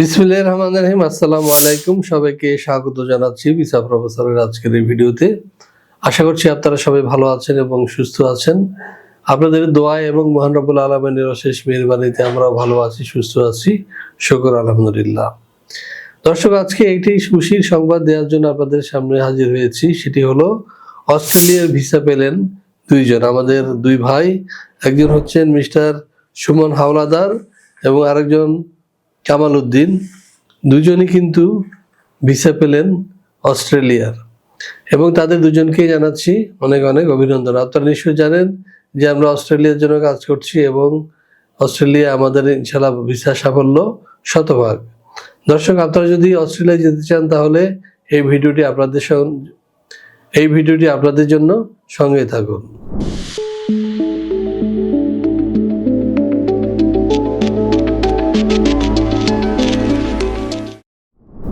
বিসমিল্লাহ রহমান রহিম, আসসালামু আলাইকুম। সবাইকে স্বাগত জানাচ্ছি বিসা প্রফেসরের আজকের এই ভিডিওতে। আশা করছি আপনারা সবাই ভালো আছেন এবং সুস্থ আছেন। আপনাদের দোয়া এবং মহান রব্বুল আলমের অশেষ মেহরবানিতে আমরা ভালো আছি, সুস্থ আছি। শুকর, আলহামদুলিল্লাহ। দর্শক, আজকে একটি খুশির সংবাদ দেওয়ার জন্য আপনাদের সামনে হাজির হয়েছি। সেটি হলো, অস্ট্রেলিয়ার ভিসা পেলেন দুইজন। আমাদের দুই ভাই, একজন হচ্ছেন মিস্টার সুমন হাওলাদার এবং আরেকজন কামাল উদ্দিন দুজনই কিন্তু ভিসা পেলেন অস্ট্রেলিয়ার। এবং তাদের দুজনকে জানাচ্ছি অনেক অনেক অভিনন্দন। আপনারা নিশ্চয়ই জানেন যে আমরা অস্ট্রেলিয়ার জন্য কাজ করছি এবং অস্ট্রেলিয়া আমাদের ইনশাল্লাহ ভিসা সাফল্য শতভাগ। দর্শক, আপনারা যদি অস্ট্রেলিয়া যেতে চান তাহলে এই ভিডিওটি আপনাদের সঙ্গ- এই ভিডিওটি আপনাদের জন্য সঙ্গে থাকুন।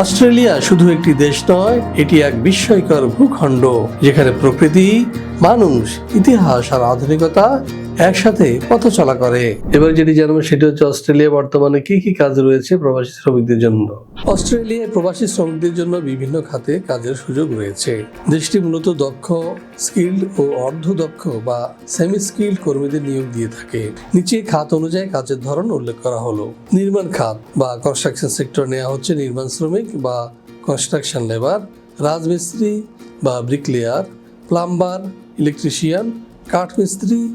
অস্ট্রেলিয়া শুধু একটি দেশ নয়, এটি এক বিস্ময়কর ভূখণ্ড, যেখানে প্রকৃতি, মানুষ, ইতিহাস আর আধুনিকতা একসাথে পথ চলা করে। এবার যেটি জানব সেটি হচ্ছে অস্ট্রেলিয়া বর্তমানে কি কি কাজ রয়েছে প্রবাসী শ্রমিকদের জন্য? অস্ট্রেলিয়ায় প্রবাসী শ্রমিকদের জন্য বিভিন্ন খাতে কাজের সুযোগ রয়েছে। দেশটি মূলত দক্ষ স্কিল্ড ও অর্ধ দক্ষ বা সেমি স্কিল্ড কর্মীদের নিয়োগ দিয়ে থাকে। নিচে খাত অনুযায়ী কাজের ধরন উল্লেখ করা হলো। নির্মাণ খাত বা কনস্ট্রাকশন সেক্টর নেওয়া হচ্ছে নির্মাণ শ্রমিক বা কনস্ট্রাকশন লেবার রাজমিস্ত্রি বা ব্রিকলেয়ার প্লাম্বার ইলেকট্রিশিয়ান কাঠমিস্ত্রি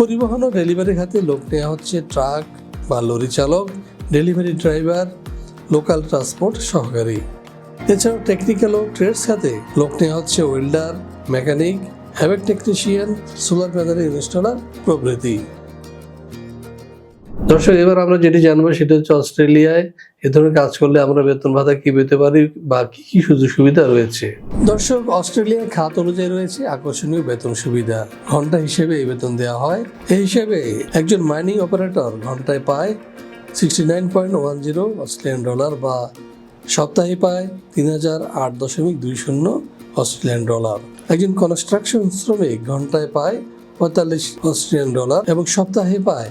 পরিবহন ও ডেলিভারি খাতে লোক নেওয়া হচ্ছে ট্রাক বা লরি চালক, ডেলিভারি ড্রাইভার, লোকাল ট্রান্সপোর্ট সহকারী। এছাড়াও টেকনিক্যাল ও ট্রেডস খাতে লোক নেওয়া হচ্ছে welder, mechanic, HVAC technician, solar panel installer প্রভৃতি। দর্শক, এবার আমরা যেটি জানব সেটা হচ্ছে অস্ট্রেলিয়ায় এ ধরনের কাজ করলে আমরা বেতন ভাতা কি পেতে পারি বা কি কি সুযোগ সুবিধা রয়েছে? দর্শক, অস্ট্রেলিয়ার খাত অনুযায়ী রয়েছে আকর্ষণীয় বেতন সুবিধা। ঘণ্টা হিসেবে এই বেতন দেওয়া হয়। এই হিসেবে একজন মাইনিং অপারেটর ঘন্টায় পায় sixty nine point one zero Australian dollar বা সপ্তাহে পায় তিন হাজার আট দশমিক দুই শূন্য অস্ট্রেলিয়ান ডলার। একজন কনস্ট্রাকশন শ্রমিক ঘন্টায় পায় পঁয়তাল্লিশ অস্ট্রেলিয়ান ডলার এবং সপ্তাহে পায়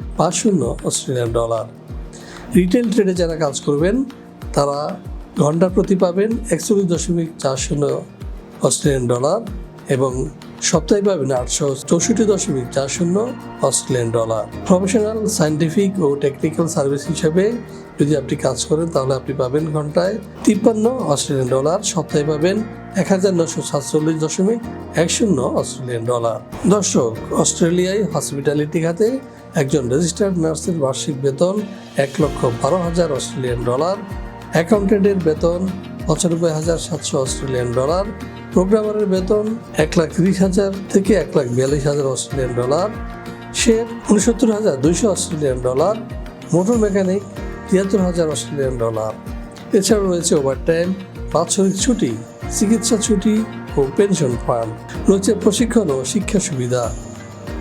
পাঁচ শূন্য অস্ট্রেলিয়ান ডলার। রিটেল ট্রেডে যারা কাজ করবেন, তারা ঘণ্টা প্রতি পাবেন একচল্লিশ দশমিক চার শূন্য অস্ট্রেলিয়ান ডলার এবং সপ্তাহে পাবেন আটশো চৌষট্টি দশমিক চার শূন্য অস্ট্রেলিয়ান ডলার। প্রফেশনাল সায়েন্টিফিক ও টেকনিক্যাল সার্ভিস হিসেবে যদি আপনি কাজ করেন, তাহলে আপনি পাবেন ঘন্টায় তিপ্পান্ন অস্ট্রেলিয়ান ডলার, সপ্তাহে পাবেন এক হাজার নশো সাতচল্লিশ দশমিক এক শূন্য অস্ট্রেলিয়ান ডলার। দর্শক, অস্ট্রেলিয়ায় হসপিটালিটি খাতে একজন রেজিস্টার্ড নার্সের বার্ষিক বেতন এক লক্ষ বারো হাজার অস্ট্রেলিয়ান ডলার, অ্যাকাউন্টেন্টের বেতন পঁচানব্বই হাজার সাতশো অস্ট্রেলিয়ান ডলার, প্রোগ্রামারের বেতন এক লাখ তিরিশ হাজার থেকে এক লাখ বিয়াল্লিশ হাজার অস্ট্রেলিয়ান ডলার শেফ উনসত্তর হাজার দুইশো অস্ট্রেলিয়ান ডলার, মোটর মেকানিক তিয়াত্তর হাজার অস্ট্রেলিয়ান ডলার। এছাড়াও রয়েছে ওভারটাইম, বাৎসরিক ছুটি, চিকিৎসা ছুটি ও পেনশন ফান্ড। রয়েছে প্রশিক্ষণ ও শিক্ষা সুবিধা।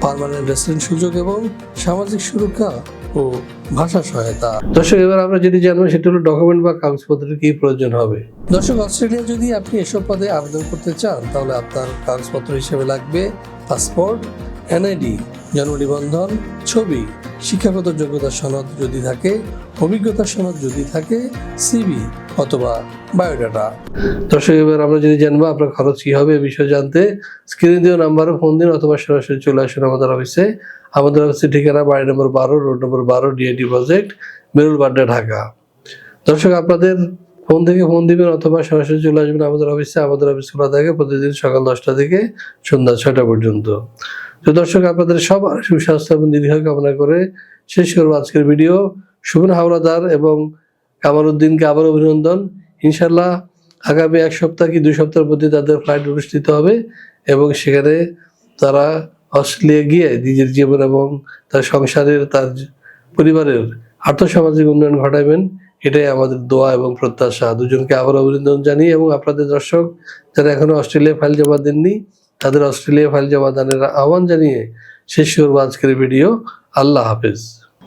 পার্মানেন্ট রেসিডেন্ট সুযোগ এবং সামাজিক সুরক্ষা ও ভাষা সহায়তা। দর্শক এবার আমরা যেটি জানব সেটা হলো ডকুমেন্ট বা কাগজপত্রের কি প্রয়োজন হবে। দর্শক অস্ট্রেলিয়া যদি আপনি এসব পদে আবেদন করতে চান তাহলে আপনার কাগজপত্র হিসেবে লাগবে পাসপোর্ট এনআইডি জন্ম নিবন্ধন ছবি শিক্ষাগত যোগ্যতা সনদ যদি থাকে অভিজ্ঞতা সনদ যদি থাকে সিবি অথবা বায়োডাটা। দর্শক, এবার আমরা যদি জানব আপনার খরচ কি হবে এ বিষয়ে জানতে স্ক্রিনে দেওয়া নাম্বারে ফোন দিন অথবা সরাসরি চলে আসুন আমাদের অফিসে আমাদের অফিসের ঠিকানা বাড়ি নম্বর বারো রোড নম্বর বারো ডিআইটি প্রজেক্ট মেরুল বাড্ডা ঢাকা। দর্শক, আপনাদের ফোন থেকে ফোন দিবেন অথবা সরাসরি চলে আসবেন আমাদের অফিসে আমাদের অফিস খোলা থাকে প্রতিদিন সকাল দশটা থেকে সন্ধ্যা ছয়টা পর্যন্ত। তো দর্শক, আপনাদের সবার সুস্বাস্থ্য এবং দীর্ঘ কামনা করে শেষ করব আজকের ভিডিও সুমন হাওলাদার এবং কামারুদ্দিনকে আবার অভিনন্দন। ইনশাল্লাহ আগামী এক সপ্তাহ কি দুই সপ্তাহের মধ্যে তাদের ফ্লাইট অনুষ্ঠিত হবে এবং সেখানে তারা অস্ট্রেলিয়া গিয়ে নিজের জীবন এবং তার সংসারের, তার পরিবারের আর্থসামাজিক উন্নয়ন ঘটাবেন, এটাই আমাদের দোয়া এবং প্রত্যাশা। দুজনকে আবার অভিনন্দন জানিয়ে এবং আপনাদের দর্শক যারা এখনও অস্ট্রেলিয়া ফাইল জমা দেননি, তাদের অস্ট্রেলিয়া ফাইল জমা দানের আহ্বান জানিয়ে শেষ করব আজকের ভিডিও আল্লাহ হাফেজ।